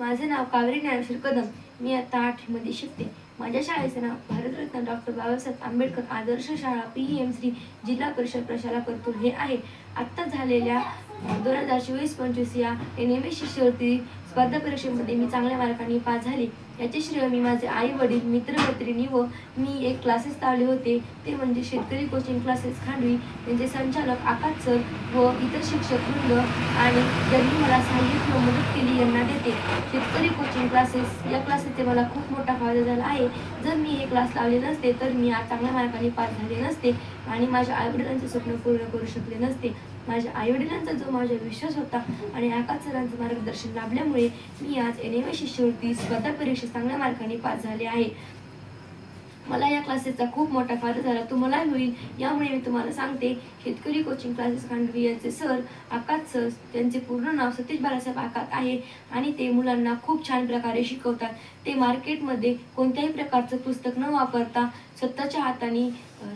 माझे नाव कावेरी ज्ञानेश्वर कदम. मी आता आठवीमध्ये शिकते. माझ्या शाळेचे नाव भारतरत्न डॉक्टर बाबासाहेब आंबेडकर आदर्श शाळा पी एम श्री जिल्हा परिषद प्रशाला करतूर हे आहे. आत्ता झालेल्या दोन हजार चोवीस पंचवीस या एन एम एस शिष्यवृत्ती स्पर्धा परीक्षेमध्ये मी चांगल्या मार्कांनी पास झाले. याचे श्रेय मी माझे आई वडील मित्रमैत्रिणी व मी एक क्लासेस लावले होते. ते म्हणजे शेतकरी कोचिंग क्लासेस खांडवी त्यांचे संचालक आकाश सर व इतर शिक्षक वृंद आणि ज्यांनी मला सहाय्य किंवा मदत केली यांना देते. शेतकरी कोचिंग क्लासेस या क्लासेसचे मला खूप मोठा फायदा झाला आहे. जर मी हे क्लास लावले नसते तर मी आज चांगल्या मार्काने पास झाले नसते आणि माझ्या आईवडिलांचे स्वप्न पूर्ण करू शकले नसते. माझ्या आईवडिलांचा जो माझा विश्वास होता आणि आकाश सरांचं मार्गदर्शन लाभल्यामुळे मी आज एन एम शिष्यवृत्ती स्पर्धा परीक्षेत चांगल्या मार्काने पास झाले आहे. मला या क्लासेसचा खूप मोठा फायदा झाला. तुम्हालाही होईल. यामुळे मी तुम्हाला सांगते शेतकरी कोचिंग क्लासेस खांडवी यांचे सर आकाश सर त्यांचे पूर्ण नाव सतीश बाळासाहेब आकात आहे आणि ते मुलांना खूप छान प्रकारे शिकवतात. ते मार्केटमध्ये कोणत्याही प्रकारचं पुस्तक न वापरता स्वतःच्या हाताने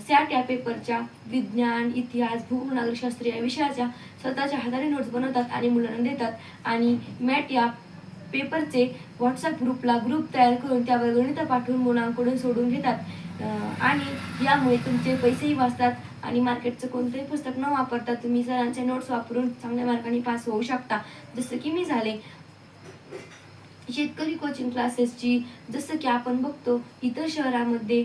सॅट या पेपरच्या विज्ञान इतिहास भूगोल नागरिकशास्त्र या विषयाच्या स्वतःच्या हाताने नोट्स बनवतात आणि मुलांना देतात. आणि मॅट या पेपरचे व्हॉट्सअप ग्रुपला ग्रुप तयार करून त्यावर गणित पाठवून मुलांकडून सोडून घेतात. आणि यामुळे तुमचे पैसेही वाचतात आणि मार्केटचं कोणतंही पुस्तक न वापरता तुम्ही सरांचे नोट्स वापरून चांगल्या मार्काने पास होऊ शकता. जसं की मी झाले. शेतकरी कोचिंग क्लासेसची जसं की आपण बघतो इतर शहरामध्ये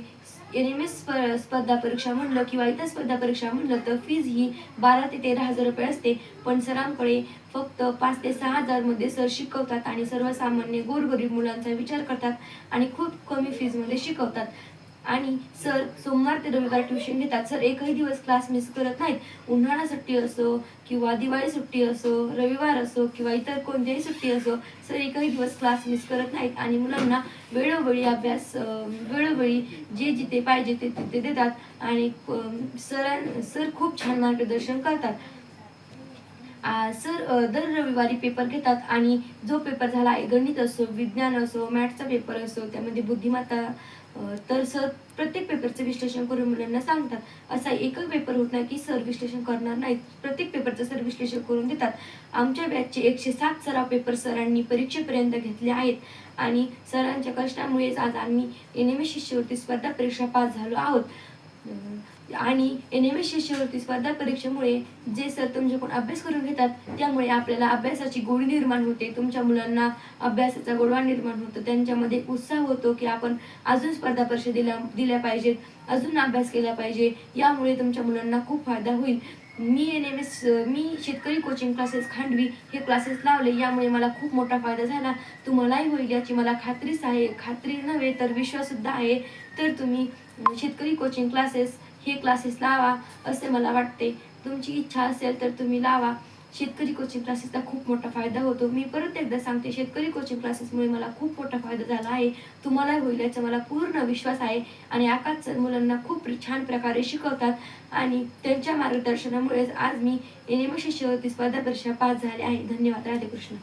एन एम एस स्पर्धा परीक्षा म्हणलं किंवा इतर स्पर्धा परीक्षा म्हणलं तर फीज ही बारा ते तेरा हजार रुपये असते. पण सरांकडे फक्त पाच ते सहा हजारमध्ये सर शिकवतात आणि सर्वसामान्य गोरगरीब मुलांचा विचार करतात आणि खूप कमी फीजमध्ये शिकवतात. आणि सर सोमवार ते रविवार ट्युशन घेतात. सर एकही दिवस क्लास मिस करत नाहीत. उन्हाळा सुट्टी असो किंवा दिवाळी सुट्टी असो रविवार असो किंवा इतर कोणत्याही सुट्टी असो सर एकही दिवस क्लास मिस करत नाहीत. आणि मुलांना वेळोवेळी अभ्यास वेळोवेळी जे जिथे पाहिजे ते तिथे देतात. आणि सर सर खूप छान मार्गदर्शन करतात. सर दर रविवारी पेपर घेतात आणि जो पेपर झाला आहे गणित असो विज्ञान असो मॅथचा पेपर असो त्यामध्ये बुद्धिमत्ता तर सर प्रत्येक पेपरचं विश्लेषण करून मुलांना सांगतात. असा एकच पेपर होत नाही की सर विश्लेषण करणार नाहीत. प्रत्येक पेपरचं सर विश्लेषण करून देतात. आमच्या बॅचचे एकशे सात सराव पेपर सरांनी परीक्षेपर्यंत घेतले आहेत. आणि सरांच्या कष्टामुळेच आज आम्ही एन एम एस शिष्यवृत्ती स्पर्धा परीक्षा पास झालो आहोत. आणि एन एम एस शिष्यवृत्ती स्पर्धा परीक्षेमुळे जे सर तुमच्याकडून अभ्यास करून घेतात त्यामुळे आपल्याला अभ्यासाची गोडी निर्माण होते. तुमच्या मुलांना अभ्यासाचा गोडवा निर्माण होतो. त्यांच्यामध्ये उत्साह होतो की आपण अजून स्पर्धा परीक्षा दिल्या दिल्या पाहिजेत अजून अभ्यास केला पाहिजे. यामुळे तुमच्या मुलांना खूप फायदा होईल. मी एन एम एस मी शेतकरी कोचिंग क्लासेस खांडवी हे क्लासेस लावले. यामुळे मला खूप मोठा फायदा झाला. तुम्हालाही होईल याची मला खात्रीच आहे. खात्री नव्हे तर विश्वाससुद्धा आहे. तर तुम्ही शेतकरी कोचिंग क्लासेस हे क्लासेस लावा असे मला वाटते. तुमची इच्छा असेल तर तुम्ही लावा. शेतकरी कोचिंग क्लासेसचा खूप मोठा फायदा होतो. मी परत एकदा सांगते शेतकरी कोचिंग क्लासेसमुळे मला खूप मोठा फायदा झाला आहे. तुम्हाला होईल याचा मला पूर्ण विश्वास आहे. आणि आकाश सर मुलांना खूप छान प्रकारे शिकवतात. आणि त्यांच्या मार्गदर्शनामुळेच आज मी एन एम शिष्यवृत्ती स्पर्धा परीक्षा पास झाले आहे. धन्यवाद. राधेकृष्ण.